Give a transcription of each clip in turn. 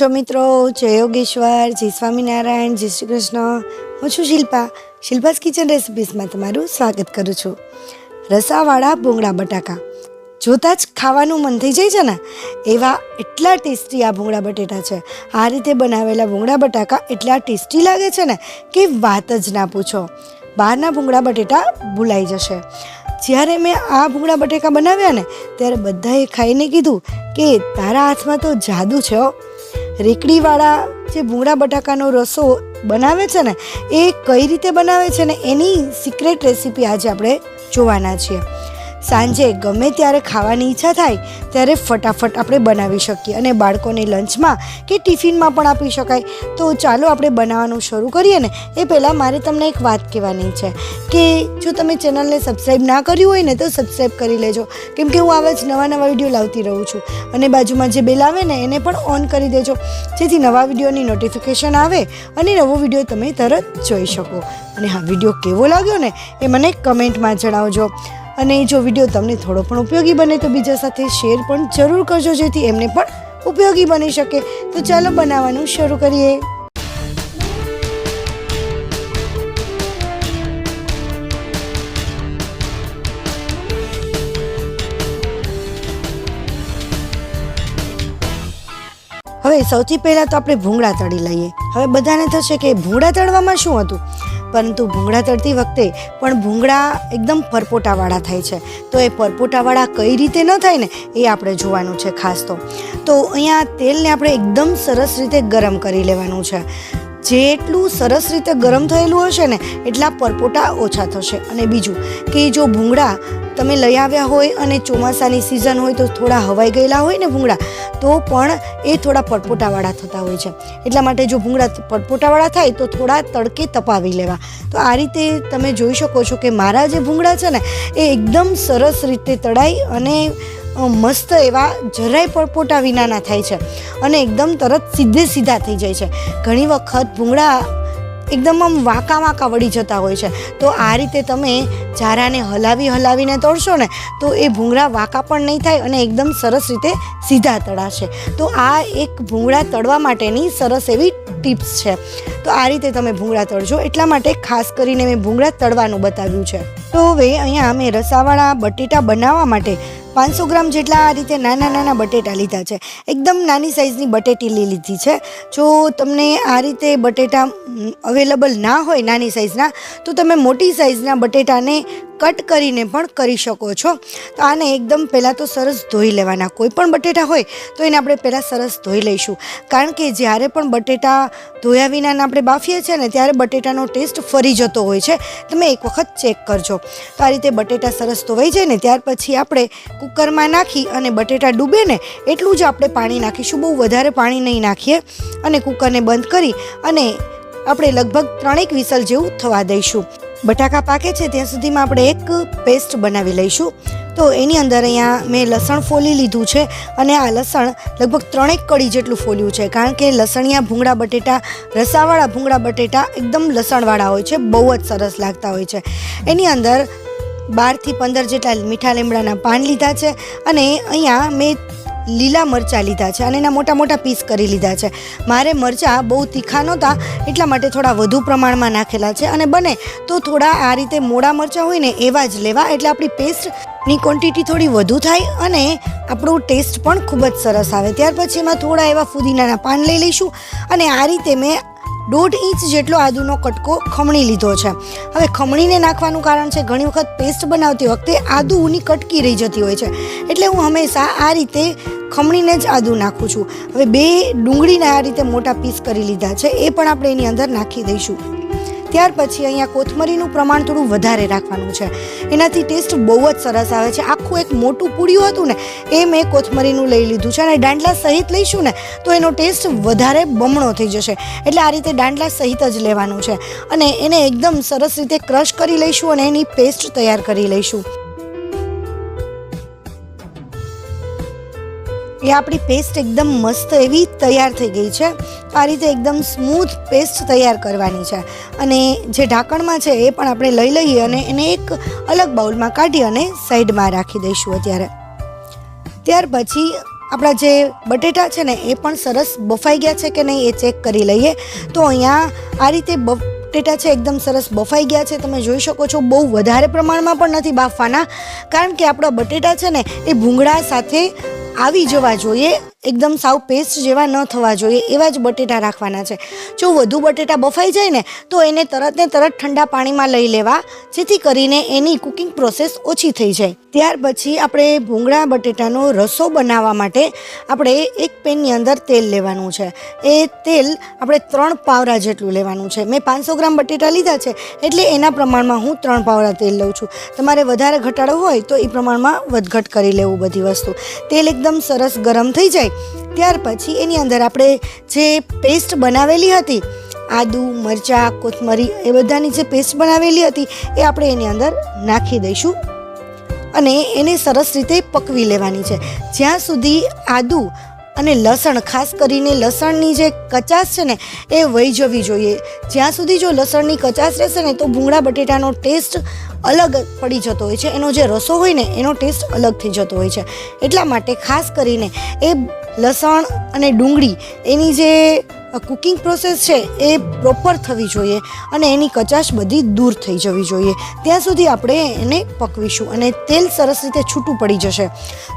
છો મિત્રો જય યોગેશ્વર, જય સ્વામિનારાયણ, જય શ્રી કૃષ્ણ. હું છું શિલ્પા. શિલ્પાસ કિચન રેસિપીસમાં તમારું સ્વાગત કરું છું. રસાવાળા ભૂંગળા બટાકા. જોતાં જ ખાવાનું મન થઈ જાય છે ને? એવા એટલા ટેસ્ટી આ ભૂંગળા બટેટા છે. આ રીતે બનાવેલા ભૂંગળા બટાકા એટલા ટેસ્ટી લાગે છે ને કે વાત જ ના પૂછો. બહારના ભૂંગળા બટેટા ભૂલાઈ જશે. જ્યારે મેં આ ભૂંગળા બટેકા બનાવ્યા ને, ત્યારે બધાએ ખાઈને કીધું કે તારા હાથમાં તો જાદુ છે રેકડીવાળા જે ભૂંગળા બટાકાનો રસો બનાવે છે ને, એ કઈ રીતે બનાવે છે ને, એની સિક્રેટ રેસીપી આજે આપણે જોવાના છીએ. સાંજે ગમે ત્યારે ખાવાની ઈચ્છા થાય, ત્યારે ફટાફટ આપણે બનાવી શકીએ અને બાળકોને લંચમાં કે ટિફિનમાં પણ આપી શકાય. તો ચાલો આપણે બનાવવાનું શરૂ કરીએ ને. એ પહેલાં મારે તમને એક વાત કહેવાની છે કે જો તમે ચેનલને સબસ્ક્રાઈબ ના કર્યું હોય ને, તો સબસ્ક્રાઈબ કરી લેજો. કેમ કે હું આવા જ નવા નવા વીડિયો લાવતી રહું છું. અને બાજુમાં જે બેલ આવે ને, એને પણ ઓન કરી દેજો. જેથી નવા વિડીયોની નોટિફિકેશન આવે અને નવો વીડિયો તમે તરત જોઈ શકો. અને હા, વીડિયો કેવો લાગ્યો ને, એ મને કમેન્ટમાં જણાવજો. અને જો વીડિયો તમને થોડો પણ ઉપયોગી બને તો બીજા સાથે શેર પણ જરૂર કરજો, જેથી એમને પણ ઉપયોગી બની શકે. તો ચાલો બનાવવાનું શરૂ કરીએ. હવે સૌથી પહેલાં તો આપણે ભૂંગળા તળી લઈએ. હવે બધાને થશે કે ભૂંગળા તળવામાં શું હતું? પરંતુ ભૂંગળા તળતી વખતે પણ ભૂંગળા એકદમ પરપોટાવાળા થાય છે. તો એ પરપોટાવાળા કઈ રીતે ન થાય ને એ આપણે જોવાનું છે ખાસ તો. તો અહીંયા તેલને આપણે એકદમ સરસ રીતે ગરમ કરી લેવાનું છે. જેટલું સરસ રીતે ગરમ થયેલું હશે ને એટલા પરપોટા ઓછા થશે. અને બીજું કે જો ભૂંગળા તમે લઈ આવ્યા હોય અને ચોમાસાની સિઝન હોય તો થોડા હવાઈ ગયેલા હોય ને ભૂંગળા, તો પણ એ થોડા પટપોટાવાળા થતા હોય છે. એટલા માટે જો ભૂંગળા પટપોટાવાળા થાય તો થોડા તડકે તપાવી લેવા. તો આ રીતે તમે જોઈ શકો છો કે મારા જે ભૂંગળા છે ને, એ એકદમ સરસ રીતે તળાઈ અને મસ્ત એવા જરાય પટપોટા વિનાના થાય છે. અને એકદમ તરત સીધે સીધા થઈ જાય છે. ઘણી વખત ભૂંગળા એકદમ આમ વાંકા વાંકા વળી જતા હોય છે. તો આ રીતે તમે ઝારાને હલાવી હલાવીને તળશો ને, તો એ ભૂંગળા વાંકા પણ નહીં થાય અને એકદમ સરસ રીતે સીધા તળાશે. તો આ એક ભૂંગળા તળવા માટેની સરસ એવી ટિપ્સ છે. તો આ રીતે તમે ભૂંગળા તળજો. એટલા માટે ખાસ કરીને મેં ભૂંગળા તળવાનું બતાવ્યું છે. તો હવે અહીંયા મેં રસાવાળા બટેટા બનાવવા માટે પાંચસો ગ્રામ જેટલા આ રીતે નાના નાના બટેટા લીધા છે. એકદમ નાની સાઇઝની બટેટી લીધી છે. જો તમને આ રીતે બટેટા અવેલેબલ ના હોય નાની સાઇઝના તો તમે મોટી સાઇઝના બટેટાને કટ કરીને પણ કરી શકો છો. તો આને એકદમ પહેલાં તો સરસ ધોઈ લેવાના. કોઈ પણ બટેટા હોય તો એને આપણે પહેલાં સરસ ધોઈ લઈશું. કારણ કે જ્યારે પણ બટેટા ધોયા વિનાના આપણે બાફીએ છીએ ને ત્યારે બટેટાનો ટેસ્ટ ફરી જતો હોય છે. તમે એક વખત ચેક કરજો. તો આ રીતે બટેટા સરસ ધોવાઈ જાય ને ત્યાર પછી આપણે કુકરમાં નાખી અને બટેટા ડૂબે ને એટલું જ આપણે પાણી નાખીશું. બહુ વધારે પાણી નહીં નાખીએ અને કુકરને બંધ કરી અને આપણે લગભગ ત્રણેક વિસલ જેવું થવા દઈશું. બટાકા પાકે છે, ત્યાં સુધીમાં આપણે એક પેસ્ટ બનાવી લઈશું. તો એની અંદર અહીંયા મેં લસણ ફોલી લીધું છે અને આ લસણ લગભગ ત્રણેક કડી જેટલું ફોલ્યું છે, કારણ કે લસણિયા ભૂંગળા બટેટા, રસાવાળા ભૂંગળા બટેટા એકદમ લસણવાળા હોય છે, બહુ જ સરસ લાગતા હોય છે. એની અંદર બારથી પંદર જેટલા મીઠા લીમડાના પાન લીધા છે અને અહીંયા મેં લીલા મરચાં લીધા છે અને એના મોટા મોટા પીસ કરી લીધા છે. મારે મરચાં બહુ તીખા નહોતા, એટલા માટે થોડા વધુ પ્રમાણમાં નાખેલા છે અને બને તો થોડા આ રીતે મોડા મરચાં હોય ને એવા જ લેવા, એટલે આપણી પેસ્ટની ક્વોન્ટિટી થોડી વધુ થાય અને આપણો ટેસ્ટ પણ ખૂબ જ સરસ આવે. ત્યાર પછી એમાં થોડા એવા ફુદીનાના પાન લઈ લઈશું અને આ રીતે મેં દોઢ ઇંચ જેટલો આદુનો કટકો ખમણી લીધો છે. હવે ખમણીને નાખવાનું કારણ છે, ઘણી વખત પેસ્ટ બનાવતી વખતે આદુની કટકી રહી જતી હોય છે. એટલે હું હંમેશા આ રીતે ખમણીને જ આદુ નાખું છું. હવે બે ડુંગળીને આ રીતે મોટા પીસ કરી લીધા છે, એ પણ આપણે એની અંદર નાખી દઈશું. ત્યાર પછી અહીંયા કોથમરીનું પ્રમાણ થોડું વધારે રાખવાનું છે. એનાથી ટેસ્ટ બહુ જ સરસ આવે છે. આખું એક મોટું પૂડિયું હતું ને, એ મેં કોથમરીનું લઈ લીધું છે અને દાંડલા સહિત લઈશું ને, તો એનો ટેસ્ટ વધારે બમણો થઈ જશે. એટલે આ રીતે દાંડલા સહિત જ લેવાનું છે. અને એને એકદમ સરસ રીતે ક્રશ કરી લઈશું અને એની પેસ્ટ તૈયાર કરી લઈશું. એ આપણી પેસ્ટ એકદમ મસ્ત એવી તૈયાર થઈ ગઈ છે. આ રીતે એકદમ સ્મૂથ પેસ્ટ તૈયાર કરવાની છે. અને જે ઢાંકણમાં છે એ પણ આપણે લઈ લઈએ અને એને એક અલગ બાઉલમાં કાઢી અને સાઈડમાં રાખી દઈશું અત્યારે. ત્યાર પછી આપણા જે બટેટા છે ને એ પણ સરસ બફાઈ ગયા છે કે નહીં એ ચેક કરી લઈએ. તો અહીંયા આ રીતે બટેટા છે એકદમ સરસ બફાઈ ગયા છે. તમે જોઈ શકો છો બહુ વધારે પ્રમાણમાં પણ નથી બાફવાના. કારણ કે આપણા બટેટા છે ને એ ભૂંગળા સાથે આવી જવા જોઈએ. એકદમ સાવ પેસ્ટ જેવા ન થવા જોઈએ. એવા જ બટેટા રાખવાના છે. જો વધુ બટેટા બફાઈ જાય ને, તો એને તરત ને તરત ઠંડા પાણીમાં લઈ લેવા, જેથી કરીને એની કુકિંગ પ્રોસેસ ઓછી થઈ જાય. ત્યાર પછી આપણે ભૂંગળા બટેટાનો રસો બનાવવા માટે આપણે એક પેનની અંદર તેલ લેવાનું છે. એ તેલ આપણે ત્રણ પાવરા જેટલું લેવાનું છે. મેં પાંચસો ગ્રામ બટેટા લીધા છે, એટલે એના પ્રમાણમાં હું ત્રણ પાવરા તેલ લઉં છું. તમારે વધારે ઘટાડો હોય તો એ પ્રમાણમાં વધઘટ કરી લેવું બધી વસ્તુ. તેલ એકદમ સરસ ગરમ થઈ જાય. ત્યાર પછી એની અંદર આપણે જે પેસ્ટ બનાવેલી હતી, આદુ, મરચાં, કોથમરી, એ બધાની જે પેસ્ટ બનાવેલી હતી, એ આપણે એની અંદર નાખી દઈશું. અને એને સરસ રીતે પકવી લેવાની છે. જ્યાં સુધી આદુ અને લસણ, ખાસ કરીને લસણની જે કચાશ છે ને, એ વહી જવી જોઈએ. જ્યાં સુધી જો લસણની કચાશ રહેશે ને, તો ભૂંગળા બટેટાનો ટેસ્ટ અલગ પડી જતો હોય છે. એનો જે રસો હોય ને, એનો ટેસ્ટ અલગ થઈ જતો હોય છે. એટલા માટે ખાસ કરીને એ લસણ અને ડુંગળી, એની જે કુકિંગ પ્રોસેસ છે એ પ્રોપર થવી જોઈએ અને એની કચાશ બધી દૂર થઈ જવી જોઈએ. ત્યાં સુધી આપણે એને પકવીશું અને તેલ સરસ રીતે છૂટું પડી જશે.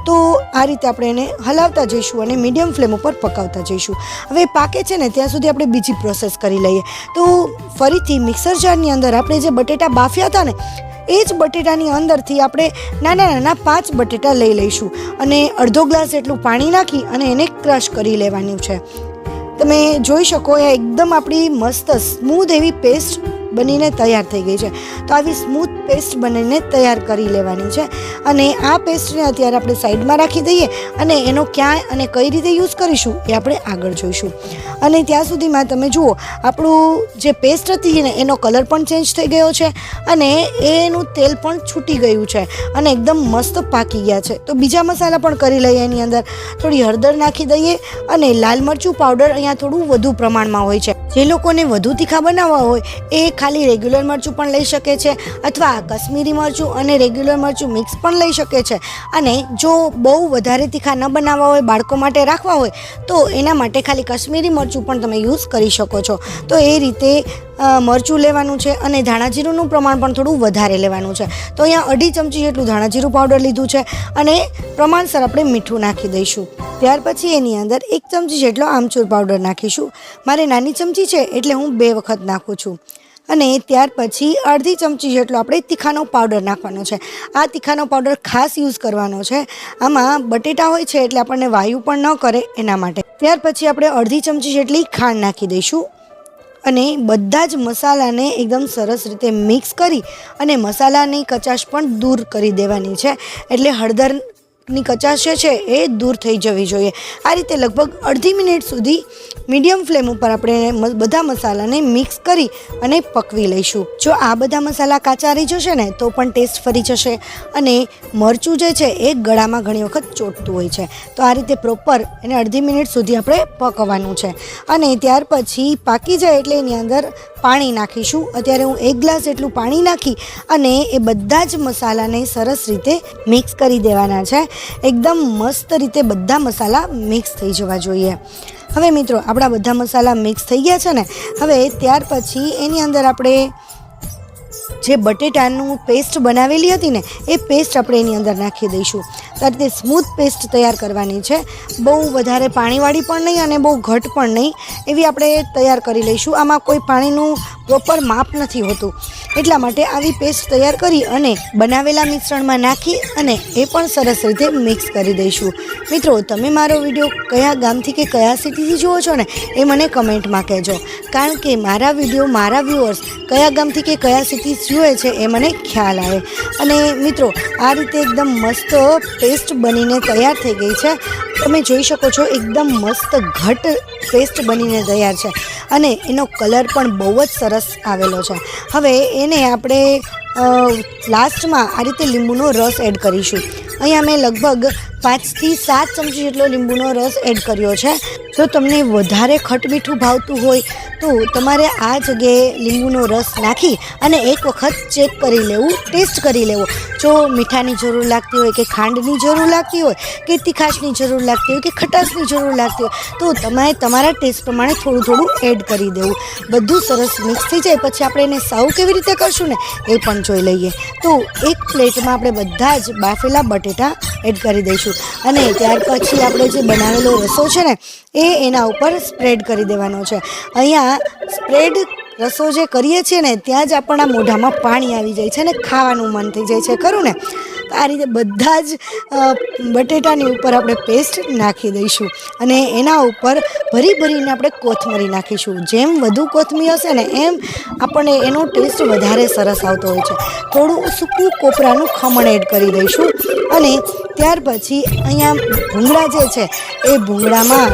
તો આ રીતે આપણે એને હલાવતા જઈશું અને મીડિયમ ફ્લેમ ઉપર પકાવતા જઈશું. હવે પાકે છે ને, ત્યાં સુધી આપણે બીજી પ્રોસેસ કરી લઈએ. તો ફરીથી મિક્સર જારની અંદર આપણે જે બટેટા બાફ્યા હતા ને, એ જ બટેટાની અંદરથી આપણે નાના નાના પાંચ બટેટા લઈ લઈશું. અને અડધો ગ્લાસ જેટલું પાણી નાખી અને એને ક્રશ કરી લેવાનું છે. તમે જોઈ શકો એ એકદમ આપણી મસ્ત સ્મૂધ એવી પેસ્ટ બનીને તૈયાર થઈ ગઈ છે. તો આવી સ્મૂથ પેસ્ટ બનીને તૈયાર કરી લેવાની છે. અને આ પેસ્ટને અત્યારે આપણે સાઈડમાં રાખી દઈએ અને એનો ક્યાં અને કઈ રીતે યુઝ કરીશું એ આપણે આગળ જોઈશું. અને ત્યાં સુધીમાં તમે જુઓ, આપણું જે પેસ્ટ હતી ને, એનો કલર પણ ચેન્જ થઈ ગયો છે અને એનું તેલ પણ છૂટી ગયું છે અને એકદમ મસ્ત પાકી ગયા છે. તો બીજા મસાલા પણ કરી લઈએ એની અંદર. થોડી હળદર નાખી દઈએ અને લાલ મરચું પાવડર અહીંયા થોડું વધુ પ્રમાણમાં હોય છે. જે લોકોને વધુ તીખા બનાવવા હોય, એ ખાલી રેગ્યુલર મરચું પણ લઈ શકે છે અથવા કશ્મીરી મરચું અને રેગ્યુલર મરચું મિક્સ પણ લઈ શકે છે. અને જો બહુ વધારે તીખા ન બનાવવા હોય, બાળકો માટે રાખવા હોય, તો એના માટે ખાલી કશ્મીરી મરચું પણ તમે યુઝ કરી શકો છો. તો એ રીતે મરચું લેવાનું છે અને ધાણાજીરુંનું પ્રમાણ પણ થોડું વધારે લેવાનું છે. તો અહીંયા અઢી ચમચી જેટલું ધાણાજીરું પાવડર લીધું છે અને પ્રમાણસર આપણે મીઠું નાખી દઈશું. ત્યાર પછી એની અંદર એક ચમચી જેટલો આમચૂર પાવડર નાખીશું. મારે નાની ચમચી છે એટલે હું બે વખત નાખું છું. અને ત્યાર પછી અડધી ચમચી જેટલો આપણે તીખાનો પાવડર નાખવાનો છે. આ તીખાનો પાવડર ખાસ યુઝ કરવાનો છે. આમાં બટેટા હોય છે એટલે આપણને વાયુ પણ ન કરે એના માટે. ત્યાર પછી આપણે અડધી ચમચી જેટલી ખાંડ નાખી દઈશું. અને બધા જ મસાલાને એકદમ સરસ રીતે મિક્સ કરી અને મસાલાની કચાશ પણ દૂર કરી દેવાની છે. એટલે હળદરની કચાશ છે એ દૂર થઈ જવી જોઈએ. આ રીતે લગભગ અડધી મિનિટ સુધી મીડિયમ ફ્લેમ ઉપર આપણે બધા મસાલાને મિક્સ કરી અને પકવી લઈશું. જો આ બધા મસાલા કાચા રહી જશે ને, તો પણ ટેસ્ટ ફરી જશે અને મરચું જે છે એ ગળામાં ઘણી વખત ચોટતું હોય છે. તો આ રીતે પ્રોપર એને અડધી મિનિટ સુધી આપણે પકવવાનું છે. અને ત્યાર પછી પાકી જાય એટલે એની અંદર પાણી નાખીશું. અત્યારે હું એક ગ્લાસ એટલું પાણી નાખી અને એ બધા જ મસાલાને સરસ રીતે મિક્સ કરી દેવાના છે. એકદમ મસ્ત રીતે બધા મસાલા મિક્સ થઈ જવા જોઈએ. હવે મિત્રો, આપણા બધા મસાલા મિક્સ થઈ ગયા છે ને? હવે ત્યાર પછી એની અંદર આપણે જે બટેટાનું પેસ્ટ બનાવેલી હતી ને, એ પેસ્ટ આપણે એની અંદર નાખી દઈશું. તો આ સ્મૂથ પેસ્ટ તૈયાર કરવાની છે. બહુ વધારે પાણીવાળી પણ નહીં અને બહુ ઘટ પણ નહીં. એવી આપણે તૈયાર કરી લઈશું. આમાં કોઈ પાણીનું પ્રોપર માપ નથી હોતું. એટલા માટે આવી પેસ્ટ તૈયાર કરી અને બનાવેલા મિશ્રણમાં નાખી અને એ પણ સરસ રીતે મિક્સ કરી દઈશું. મિત્રો, તમે મારો વીડિયો કયા ગામથી કે કયા સિટીથી જુઓ છો ને, એ મને કમેન્ટમાં કહેજો. કારણ કે મારા વીડિયો, મારા વ્યૂઅર્સ કયા ગામથી કે કયા સિટી જુએ છે એ મને ખ્યાલ આવે. અને મિત્રો, આ રીતે એકદમ મસ્ત પેસ્ટ બનીને તૈયાર થઈ ગઈ છે. તમે જોઈ શકો છો એકદમ મસ્ત ઘટ પેસ્ટ બનીને તૈયાર છે. અને એનો કલર પણ બહુ જ સરસ આવેલો છે. હવે એને આપણે લાસ્ટમાં આ રીતે લીંબુનો રસ એડ કરીશું. અહીંયા મેં લગભગ પાંચથી સાત ચમચી જેટલો લીંબુનો રસ એડ કર્યો છે. જો તમને વધારે ખટમીઠું ભાવતું હોય તો તમારે આ જગ્યાએ લીંબુનો રસ નાખી અને એક વખત ચેક કરી લેવું, ટેસ્ટ કરી લેવો. જો મીઠાની જરૂર લાગતી હોય કે ખાંડની જરૂર લાગતી હોય, કે તીખાશની જરૂર લાગતી હોય, કે ખટાશની જરૂર લાગતી હોય, તો તમારે તમારા ટેસ્ટ પ્રમાણે થોડું થોડું એડ કરી દેવું. બધું સરસ મિક્સ થઈ જાય, પછી આપણે એને સાવ કેવી રીતે કરશું ને એ પણ જોઈ લઈએ. તો એક પ્લેટમાં આપણે બધા જ બાફેલા બટેટા એડ કરી દઈશું. અને ત્યાર પછી આપણે જે બનાવેલો રસો છે ને, એ એના ઉપર સ્પ્રેડ કરી દેવાનો છે. અહીંયા સ્પ્રેડ રસો જે કરીએ છીએ ને, ત્યાં જ આપણા મોઢામાં પાણી આવી જાય છે ને, ખાવાનું મન થઈ જાય છે. ખરું ને? આ રીતે બધા જ બટેટાની ઉપર આપણે પેસ્ટ નાખી દઈશું અને એના ઉપર ભરી ભરીને આપણે કોથમરી નાખીશું. જેમ વધુ કોથમીર હશે ને એમ આપણને એનો ટેસ્ટ વધારે સરસ આવતો હોય છે. થોડું સૂકું કોપરાનું ખમણ એડ કરી દઈશું અને ત્યાર પછી અહીંયા ભૂંગળા જે છે એ ભૂંગળામાં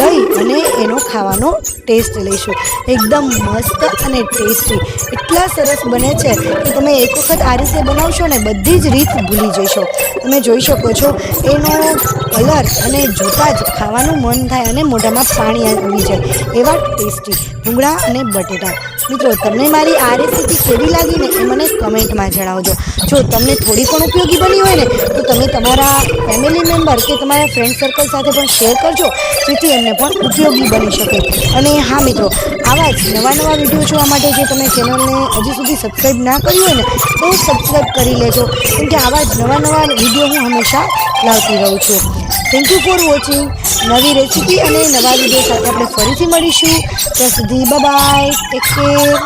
લઈ અને એનો ખાવાનો ટેસ્ટ લઈશું. એકદમ મસ્ત અને ટેસ્ટી. એટલા સરસ બને છે કે તમે એક વખત આ રીતે બનાવશો ને બધી જ રીત ભૂલી જશો તમે જોઈ શકો છો, એનો કલર અને જોતાં જ ખાવાનું મન થાય અને મોઢામાં પાણી આવી જાય. એવા ટેસ્ટી ભૂંગળા અને બટેટા. મિત્રો, તમને મારી આ રેસીપી કેવી લાગી ને એ મને કમેન્ટમાં જણાવજો. જો તમને થોડી પણ ઉપયોગી બની હોય ને, તો તમે તમારા ફેમિલી મેમ્બર કે તમારા ફ્રેન્ડ સર્કલ સાથે પણ શેર કરજો, જેથી એમને પણ ઉપયોગી બની શકે. અને હા, મિત્રો, આવા જ નવા નવા વીડિયો જોવા માટે જે તમે ચેનલને હજી સુધી સબસ્ક્રાઈબ ના કરી હોય ને, તો સબસ્ક્રાઈબ કરી લેજો. કેમ કે આવા જ નવા નવા વીડિયો હું હંમેશા લાવતી રહું છું. થેન્ક યુ ફોર વોચિંગ નવી રેસીપી અને નવા વીડિયો સાથે આપણે ફરીથી મળીશું. ત્યાં સુધી બાય ટેક કેર